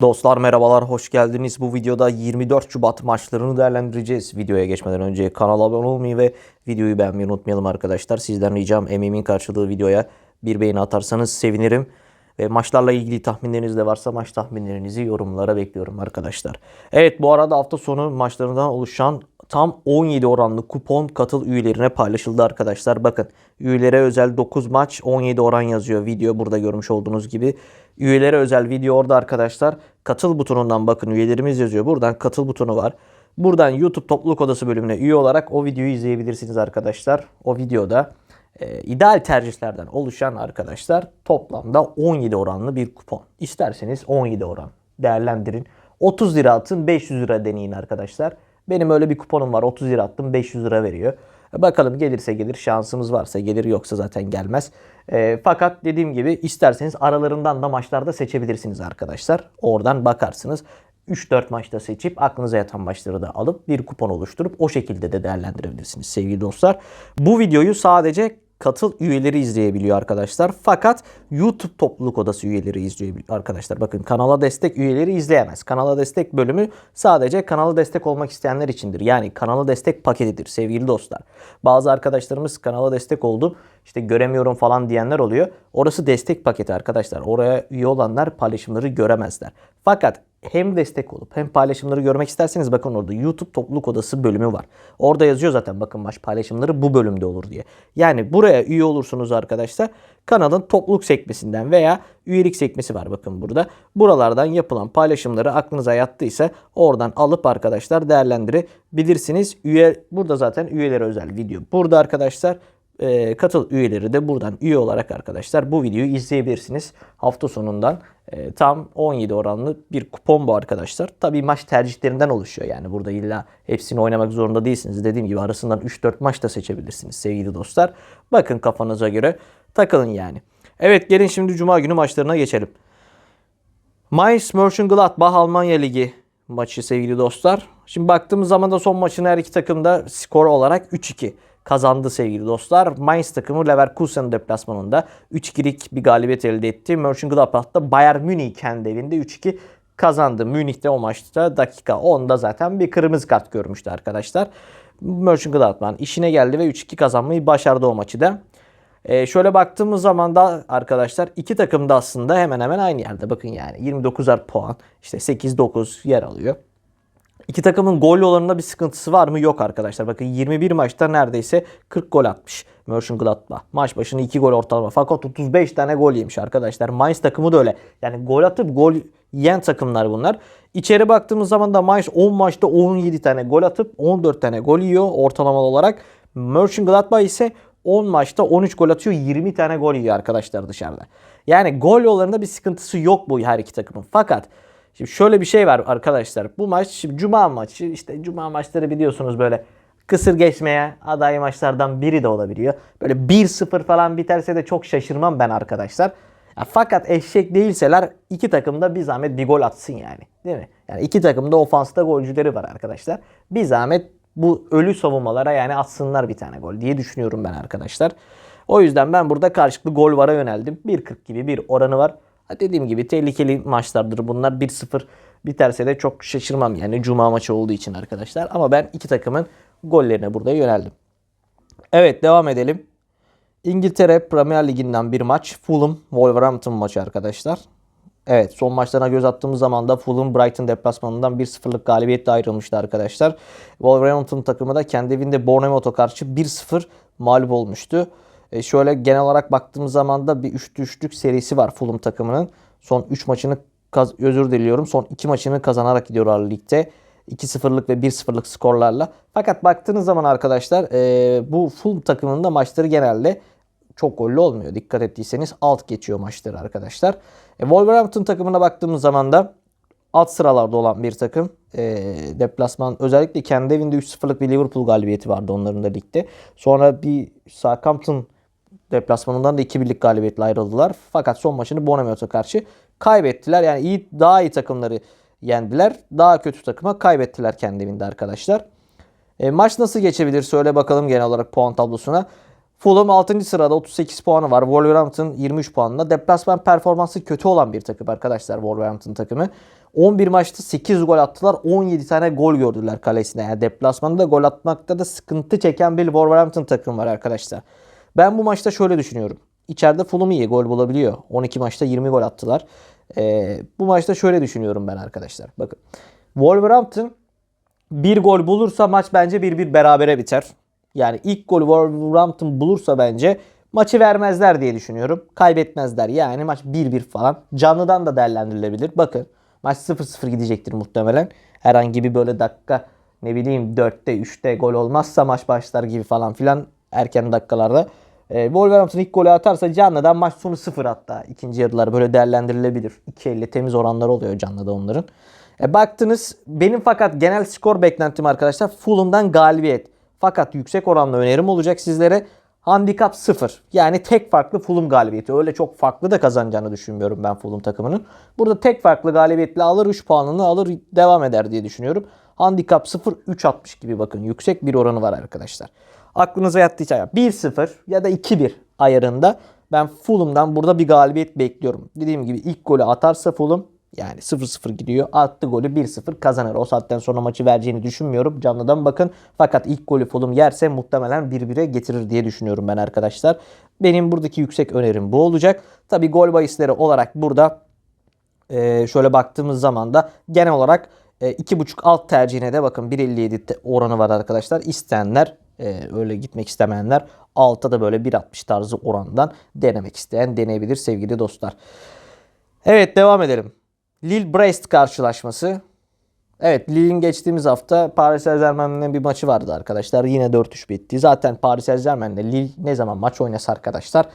Dostlar merhabalar, hoş geldiniz. Bu videoda 24 Şubat maçlarını değerlendireceğiz. Videoya geçmeden önce kanala abone olmayı ve videoyu beğenmeyi unutmayalım arkadaşlar. Sizden ricam emeğimin karşılığı videoya bir beğeni atarsanız sevinirim. Ve maçlarla ilgili tahminleriniz de varsa maç tahminlerinizi yorumlara bekliyorum arkadaşlar. Evet bu arada hafta sonu maçlarından oluşan tam 17 oranlı kupon katıl üyelerine paylaşıldı arkadaşlar. Bakın üyelere özel 9 maç 17 oran yazıyor video burada görmüş olduğunuz gibi. Üyelere özel video orada arkadaşlar. Katıl butonundan bakın üyelerimiz yazıyor. Buradan katıl butonu var. Buradan YouTube topluluk odası bölümüne üye olarak o videoyu izleyebilirsiniz arkadaşlar. O videoda e, ideal tercihlerden oluşan arkadaşlar toplamda 17 oranlı bir kupon. İsterseniz 17 oran değerlendirin. 30 lira atın 500 lira deneyin arkadaşlar. Benim öyle bir kuponum var 30 lira attım 500 lira veriyor. E, Bakalım gelirse gelir şansımız varsa gelir yoksa zaten gelmez. E, fakat dediğim gibi isterseniz aralarından da maçlarda seçebilirsiniz arkadaşlar. Oradan bakarsınız. 3-4 maçta seçip aklınıza yatan maçları da alıp bir kupon oluşturup o şekilde de değerlendirebilirsiniz sevgili dostlar. Bu videoyu sadece katıl üyeleri izleyebiliyor arkadaşlar. Fakat YouTube topluluk odası üyeleri izleyebiliyor arkadaşlar. Bakın kanala destek üyeleri izleyemez. Kanala destek bölümü sadece kanala destek olmak isteyenler içindir. Yani kanala destek paketidir sevgili dostlar. Bazı arkadaşlarımız kanala destek oldu işte göremiyorum falan diyenler oluyor. Orası destek paketi arkadaşlar. Oraya üye olanlar paylaşımları göremezler. Fakat hem destek olup hem paylaşımları görmek isterseniz bakın orada YouTube topluluk odası bölümü var. Orada yazıyor zaten bakın maç paylaşımları bu bölümde olur diye. Yani buraya üye olursunuz arkadaşlar. Kanalın topluluk sekmesinden veya üyelik sekmesi var bakın burada. Buralardan yapılan paylaşımları aklınıza yattıysa oradan alıp arkadaşlar değerlendirebilirsiniz. Üye burada zaten üyelere özel video. Burada arkadaşlar e, katıl üyeleri de buradan üye olarak arkadaşlar bu videoyu izleyebilirsiniz. Hafta sonundan e, tam 17 oranlı bir kupon bu arkadaşlar. Tabii maç tercihlerinden oluşuyor yani burada illa hepsini oynamak zorunda değilsiniz. Dediğim gibi arasından 3-4 maç da seçebilirsiniz sevgili dostlar. Bakın kafanıza göre takılın yani. Evet gelin şimdi cuma günü maçlarına geçelim. Mainz Mönchengladbach Almanya Ligi maçı sevgili dostlar. Şimdi baktığımız zaman da son maçını her iki takım da skor olarak 3-2 kazandı sevgili dostlar. Mainz takımı Leverkusen deplasmanında 3-2'lik bir galibiyet elde etti. Mönchengladbach'ta Bayern Münih kendi evinde 3-2 kazandı. Münih'te o maçta dakika 10'da zaten bir kırmızı kart görmüştü arkadaşlar. Mönchengladbach'ın işine geldi ve 3-2 kazanmayı başardı o maçı da. Ee, şöyle baktığımız zaman da arkadaşlar iki takım da aslında hemen hemen aynı yerde. Bakın yani 29'ar puan işte 8-9 yer alıyor. İki takımın gol yollarında bir sıkıntısı var mı? Yok arkadaşlar. Bakın 21 maçta neredeyse 40 gol atmış Mönchengladbach. Maç başına 2 gol ortalama. Fakat 35 tane gol yemiş arkadaşlar. Mainz takımı da öyle. Yani gol atıp gol yiyen takımlar bunlar. İçeri baktığımız zaman da Mainz 10 maçta 17 tane gol atıp 14 tane gol yiyor ortalamalı olarak. Mönchengladbach ise 10 maçta 13 gol atıyor 20 tane gol yiyor arkadaşlar dışarıda. Yani gol yollarında bir sıkıntısı yok bu her iki takımın. Fakat Şimdi şöyle bir şey var arkadaşlar. Bu maç şimdi cuma maçı işte cuma maçları biliyorsunuz böyle kısır geçmeye aday maçlardan biri de olabiliyor. Böyle 1-0 falan biterse de çok şaşırmam ben arkadaşlar. Ya fakat eşek değilseler iki takım da bir zahmet bir gol atsın yani. Değil mi? Yani iki takım da ofansta golcüleri var arkadaşlar. Bir zahmet bu ölü savunmalara yani atsınlar bir tane gol diye düşünüyorum ben arkadaşlar. O yüzden ben burada karşılıklı gol vara yöneldim. 1.40 gibi bir oranı var. Dediğim gibi tehlikeli maçlardır bunlar. 1-0 biterse de çok şaşırmam yani cuma maçı olduğu için arkadaşlar. Ama ben iki takımın gollerine burada yöneldim. Evet devam edelim. İngiltere Premier Ligi'nden bir maç. Fulham Wolverhampton maçı arkadaşlar. Evet son maçlarına göz attığımız zaman da Fulham Brighton deplasmanından 1-0'lık galibiyetle ayrılmıştı arkadaşlar. Wolverhampton takımı da kendi evinde Bournemouth'a karşı 1-0 mağlup olmuştu. E şöyle genel olarak baktığımız zaman da bir 3'lü 3'lük serisi var Fulham takımının. Son 3 maçını özür diliyorum. Son 2 maçını kazanarak gidiyorlar ligde. 2-0'lık ve 1-0'lık skorlarla. Fakat baktığınız zaman arkadaşlar e, bu Fulham takımının da maçları genelde çok gollü olmuyor. Dikkat ettiyseniz alt geçiyor maçları arkadaşlar. E, Wolverhampton takımına baktığımız zaman da alt sıralarda olan bir takım. E, deplasman özellikle kendi evinde 3-0'lık bir Liverpool galibiyeti vardı onların da ligde. Sonra bir Southampton deplasmanından da 2-1'lik galibiyetle ayrıldılar. Fakat son maçını Bournemouth'a karşı kaybettiler. Yani iyi daha iyi takımları yendiler. Daha kötü takıma kaybettiler kendi evinde arkadaşlar. E, maç nasıl geçebilir söyle bakalım genel olarak puan tablosuna. Fulham 6. sırada 38 puanı var. Wolverhampton 23 puanla. Deplasman performansı kötü olan bir takım arkadaşlar Wolverhampton takımı. 11 maçta 8 gol attılar. 17 tane gol gördüler kalesine. Yani deplasmanda gol atmakta da sıkıntı çeken bir Wolverhampton takım var arkadaşlar. Ben bu maçta şöyle düşünüyorum. İçeride Fulham iyi gol bulabiliyor. 12 maçta 20 gol attılar. Ee, bu maçta şöyle düşünüyorum ben arkadaşlar. Bakın. Wolverhampton bir gol bulursa maç bence 1-1 berabere biter. Yani ilk golü Wolverhampton bulursa bence maçı vermezler diye düşünüyorum. Kaybetmezler. Yani maç 1-1 falan. Canlıdan da değerlendirilebilir. Bakın maç 0-0 gidecektir muhtemelen. Herhangi bir böyle dakika ne bileyim 4'te 3'te gol olmazsa maç başlar gibi falan filan erken dakikalarda. E, Wolverhampton ilk golü atarsa canlıdan maç sonu 0 hatta. ikinci yarılar böyle değerlendirilebilir. 2.50 temiz oranlar oluyor canlıda onların. E, baktınız benim fakat genel skor beklentim arkadaşlar Fulham'dan galibiyet. Fakat yüksek oranlı önerim olacak sizlere. Handikap 0. Yani tek farklı Fulham galibiyeti. Öyle çok farklı da kazanacağını düşünmüyorum ben Fulham takımının. Burada tek farklı galibiyetle alır 3 puanını alır devam eder diye düşünüyorum. Handikap 0 3.60 gibi bakın. Yüksek bir oranı var arkadaşlar. Aklınıza yattıysa 1-0 ya da 2-1 ayarında ben Fulham'dan burada bir galibiyet bekliyorum. Dediğim gibi ilk golü atarsa Fulham yani 0-0 gidiyor. Attı golü 1-0 kazanır. O saatten sonra maçı vereceğini düşünmüyorum. Canlıdan bakın. Fakat ilk golü Fulham yerse muhtemelen 1-1'e getirir diye düşünüyorum ben arkadaşlar. Benim buradaki yüksek önerim bu olacak. Tabi gol bahisleri olarak burada e, şöyle baktığımız zaman da genel olarak e, 2.5 alt tercihine de bakın 1.57 oranı var arkadaşlar. İsteyenler e, öyle gitmek istemeyenler altta da böyle 1.60 tarzı orandan denemek isteyen deneyebilir sevgili dostlar. Evet devam edelim. Lille-Brest karşılaşması. Evet Lille'in geçtiğimiz hafta Paris Saint Germain'le bir maçı vardı arkadaşlar. Yine 4-3 bitti. Zaten Paris Saint Germain'le Lille ne zaman maç oynasa arkadaşlar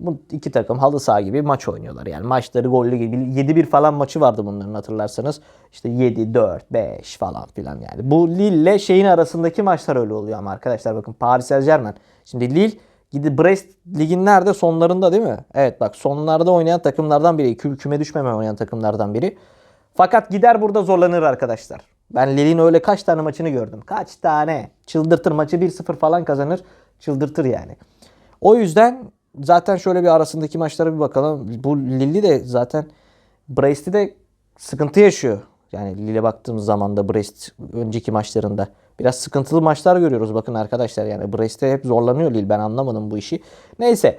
bu iki takım halı saha gibi maç oynuyorlar. Yani maçları gollü gibi. 7-1 falan maçı vardı bunların hatırlarsanız. İşte 7-4, 5 falan filan yani. Bu Lille ile şeyin arasındaki maçlar öyle oluyor ama arkadaşlar bakın Paris Saint Germain. Şimdi Lille Gidi Brest ligin nerede? Sonlarında değil mi? Evet bak sonlarda oynayan takımlardan biri. Kü küme düşmeme oynayan takımlardan biri. Fakat gider burada zorlanır arkadaşlar. Ben Lille'in öyle kaç tane maçını gördüm. Kaç tane. Çıldırtır maçı 1-0 falan kazanır. Çıldırtır yani. O yüzden zaten şöyle bir arasındaki maçlara bir bakalım. Bu Lille de zaten Brest'i de sıkıntı yaşıyor. Yani Lille baktığımız zaman da Brest önceki maçlarında biraz sıkıntılı maçlar görüyoruz. Bakın arkadaşlar yani Brest'te hep zorlanıyor Lille. Ben anlamadım bu işi. Neyse.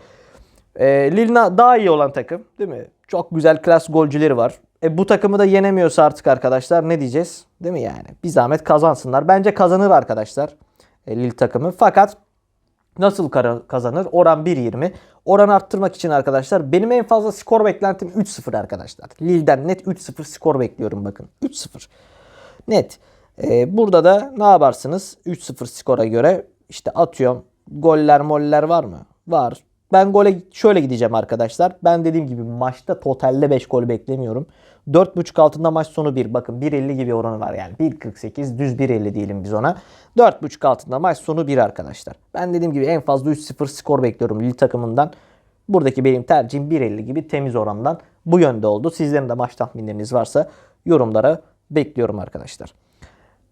E, Lille daha iyi olan takım değil mi? Çok güzel klas golcüleri var. E, bu takımı da yenemiyorsa artık arkadaşlar ne diyeceğiz? Değil mi yani? Bir zahmet kazansınlar. Bence kazanır arkadaşlar. E, Lille takımı. Fakat Nasıl kazanır? Oran 1.20. Oran arttırmak için arkadaşlar benim en fazla skor beklentim 3-0 arkadaşlar. Lille'den net 3-0 skor bekliyorum bakın. 3-0. Net. Ee, burada da ne yaparsınız? 3-0 skora göre işte atıyorum. Goller moller var mı? Var. Ben gole şöyle gideceğim arkadaşlar. Ben dediğim gibi maçta totalde 5 gol beklemiyorum. 4.5 altında maç sonu 1. Bakın 1.50 gibi oranı var yani. 1.48 düz 1.50 diyelim biz ona. 4.5 altında maç sonu 1 arkadaşlar. Ben dediğim gibi en fazla 3-0 skor bekliyorum Lille takımından. Buradaki benim tercihim 1.50 gibi temiz orandan bu yönde oldu. Sizlerin de maç tahminleriniz varsa yorumlara bekliyorum arkadaşlar.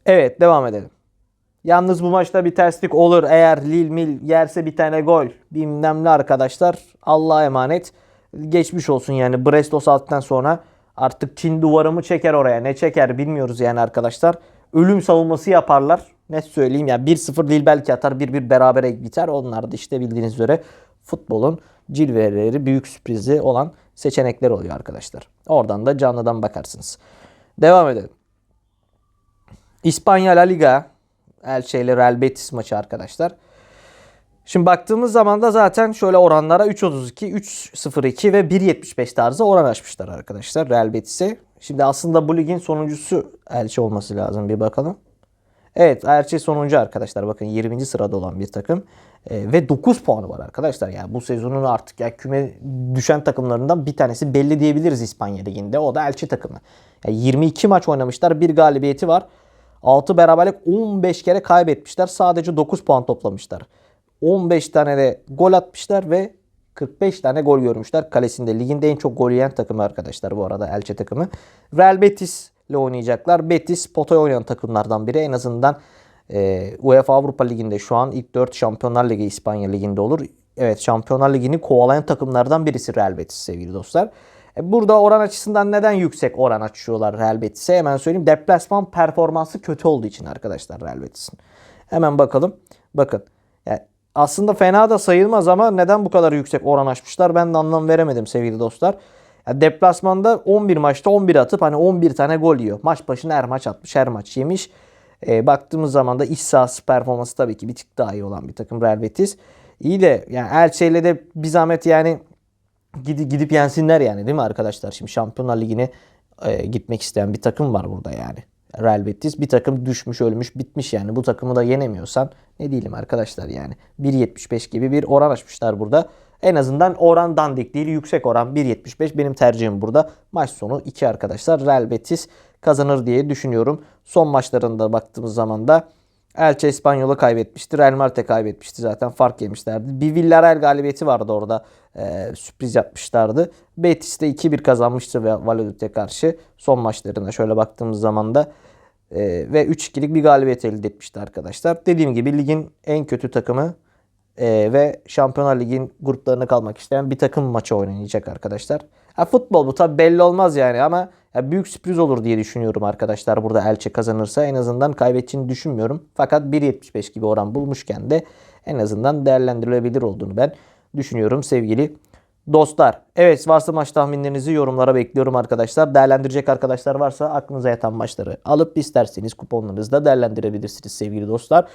Evet devam edelim. Yalnız bu maçta bir terslik olur. Eğer Lil Mil yerse bir tane gol. Bilmem ne arkadaşlar. Allah'a emanet. Geçmiş olsun yani. Brest o saatten sonra artık Çin duvarı mı çeker oraya. Ne çeker bilmiyoruz yani arkadaşlar. Ölüm savunması yaparlar. Ne söyleyeyim yani 1-0 Lil belki atar. 1-1 berabere biter. Onlar da işte bildiğiniz üzere futbolun cilveleri büyük sürprizi olan seçenekler oluyor arkadaşlar. Oradan da canlıdan bakarsınız. Devam edelim. İspanya La Liga Elche ile Real Betis maçı arkadaşlar. Şimdi baktığımız zaman da zaten şöyle oranlara 3.32, 3.02 ve 1.75 tarzı oran açmışlar arkadaşlar Real Betis'e. Şimdi aslında bu ligin sonuncusu Elche olması lazım bir bakalım. Evet Elche sonuncu arkadaşlar bakın 20. sırada olan bir takım. E, ve 9 puanı var arkadaşlar. Yani bu sezonun artık ya küme düşen takımlarından bir tanesi belli diyebiliriz İspanya liginde. O da Elche takımı. Yani 22 maç oynamışlar. Bir galibiyeti var. 6 beraberlik 15 kere kaybetmişler. Sadece 9 puan toplamışlar. 15 tane de gol atmışlar ve 45 tane gol görmüşler kalesinde. Liginde en çok gol yiyen takımı arkadaşlar bu arada Elche takımı. Real Betis ile oynayacaklar. Betis potaya oynayan takımlardan biri. En azından e, UEFA Avrupa Ligi'nde şu an ilk 4 Şampiyonlar Ligi İspanya Ligi'nde olur. Evet Şampiyonlar Ligi'ni kovalayan takımlardan birisi Real Betis sevgili dostlar. E, Burada oran açısından neden yüksek oran açıyorlar Real Betis'e? Hemen söyleyeyim. Deplasman performansı kötü olduğu için arkadaşlar Real Betis'in. Hemen bakalım. Bakın. Yani aslında fena da sayılmaz ama neden bu kadar yüksek oran açmışlar? Ben de anlam veremedim sevgili dostlar. Ya deplasmanda 11 maçta 11 atıp hani 11 tane gol yiyor. Maç başına her maç atmış, her maç yemiş. E, baktığımız zaman da iç sahası performansı tabii ki bir tık daha iyi olan bir takım Real Betis. İyi de yani Elche de bir zahmet yani gidip, gidip yensinler yani değil mi arkadaşlar? Şimdi Şampiyonlar Ligi'ne e, gitmek isteyen bir takım var burada yani. Real Betis bir takım düşmüş ölmüş bitmiş yani bu takımı da yenemiyorsan ne diyelim arkadaşlar yani 1.75 gibi bir oran açmışlar burada. En azından oran dandik değil yüksek oran 1.75 benim tercihim burada. Maç sonu 2 arkadaşlar Real Betis kazanır diye düşünüyorum. Son maçlarında baktığımız zaman da Elche İspanyol'u kaybetmişti. Real Madrid kaybetmişti zaten. Fark yemişlerdi. Bir Villarreal galibiyeti vardı orada. Ee, sürpriz yapmışlardı. Betis de 2-1 kazanmıştı ve Valladolid'e karşı. Son maçlarına şöyle baktığımız zaman da e, ve 3-2'lik bir galibiyet elde etmişti arkadaşlar. Dediğim gibi ligin en kötü takımı e, ve Şampiyonlar Ligi'nin gruplarına kalmak isteyen bir takım maçı oynayacak arkadaşlar. Ha, futbol bu tabi belli olmaz yani ama ya büyük sürpriz olur diye düşünüyorum arkadaşlar. Burada Elche kazanırsa en azından kaybedeceğini düşünmüyorum. Fakat 1.75 gibi oran bulmuşken de en azından değerlendirilebilir olduğunu ben düşünüyorum sevgili dostlar. Evet varsa maç tahminlerinizi yorumlara bekliyorum arkadaşlar. Değerlendirecek arkadaşlar varsa aklınıza yatan maçları alıp isterseniz kuponlarınızda değerlendirebilirsiniz sevgili dostlar.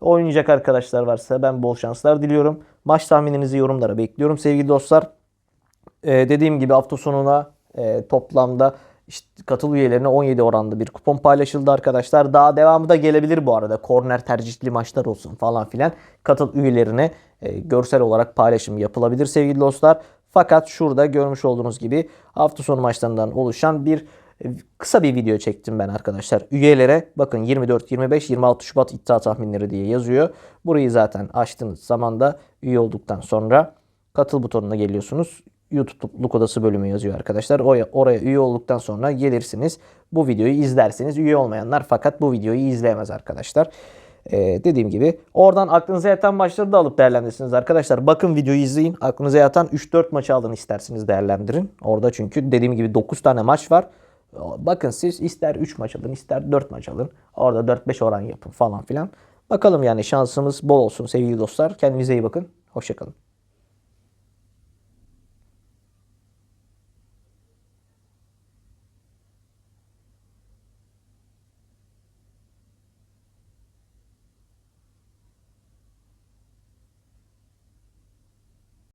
Oynayacak arkadaşlar varsa ben bol şanslar diliyorum. Maç tahmininizi yorumlara bekliyorum sevgili dostlar. Ee, dediğim gibi hafta sonuna e, toplamda işte katıl üyelerine 17 oranda bir kupon paylaşıldı arkadaşlar. Daha devamı da gelebilir bu arada. Korner tercihli maçlar olsun falan filan. Katıl üyelerine e, görsel olarak paylaşım yapılabilir sevgili dostlar. Fakat şurada görmüş olduğunuz gibi hafta sonu maçlarından oluşan bir e, kısa bir video çektim ben arkadaşlar. Üyelere bakın 24, 25, 26 Şubat iddia tahminleri diye yazıyor. Burayı zaten açtığınız zaman da üye olduktan sonra katıl butonuna geliyorsunuz. YouTube Odası bölümü yazıyor arkadaşlar. Oraya, oraya üye olduktan sonra gelirsiniz. Bu videoyu izlersiniz. Üye olmayanlar fakat bu videoyu izleyemez arkadaşlar. Ee, dediğim gibi oradan aklınıza yatan maçları da alıp değerlendirirsiniz arkadaşlar. Bakın videoyu izleyin. Aklınıza yatan 3-4 maçı alın isterseniz değerlendirin. Orada çünkü dediğim gibi 9 tane maç var. Bakın siz ister 3 maç alın ister 4 maç alın. Orada 4-5 oran yapın falan filan. Bakalım yani şansımız bol olsun sevgili dostlar. Kendinize iyi bakın. Hoşçakalın.